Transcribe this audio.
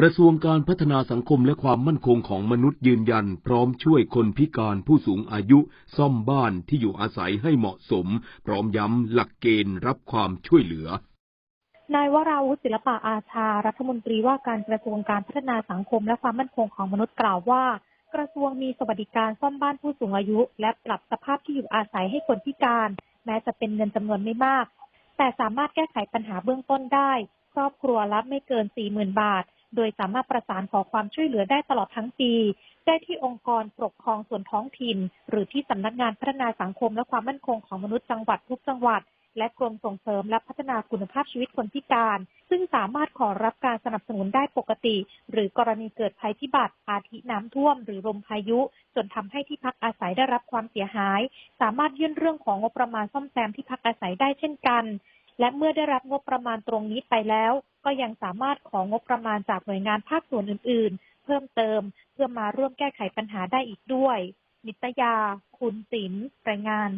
กระทรวงการพัฒนาสังคมและความมั่นคงของมนุษย์ยืนยัน พร้อมช่วยคนพิการผู้สูงอายุซ่อมบ้านที่อยู่อาศัยให้เหมาะสม พร้อมย้ำหลักเกณฑ์รับความช่วยเหลือนายวราวุฒิศิลปะอาชา รัฐมนตรีว่าการกระทรวงการพัฒนาสังคมและความมั่นคงของมนุษย์กล่าวว่า กระทรวงมีสวัสดิการซ่อมบ้านผู้สูงอายุ และปรับสภาพที่อยู่อาศัยให้คนพิการ แม้จะเป็นเงินจำนวนไม่มาก แต่สามารถแก้ไขปัญหาเบื้องต้นได้ ครอบครัวรับไม่เกิน 40,000 บาท โดยสามารถประสานขอความช่วยเหลือได้ตลอดทั้งปี ได้ที่องค์กรปกครองส่วนท้องถิ่น หรือที่สำนักงานพัฒนาสังคมและความมั่นคงของมนุษย์จังหวัดทุกจังหวัด และกรมส่งเสริมและพัฒนาคุณภาพชีวิตคนพิการ ซึ่งสามารถขอรับการสนับสนุนได้ปกติ หรือกรณีเกิดภัยพิบัติ อาทิน้ำท่วม หรือลมพายุ จนทำให้ที่พักอาศัยได้รับความเสียหาย สามารถยื่นเรื่องของงบประมาณซ่อมแซมที่พักอาศัยได้เช่นกัน และเมื่อได้รับงบประมาณตรงนี้ไปแล้ว ก็ยังสามารถของงบประมาณจากหน่วยงานภาคส่วนอื่น ๆ เพิ่มเติม เพื่อมาร่วมแก้ไขปัญหาได้อีกด้วย นิตยา คุณศิลป์รายงาน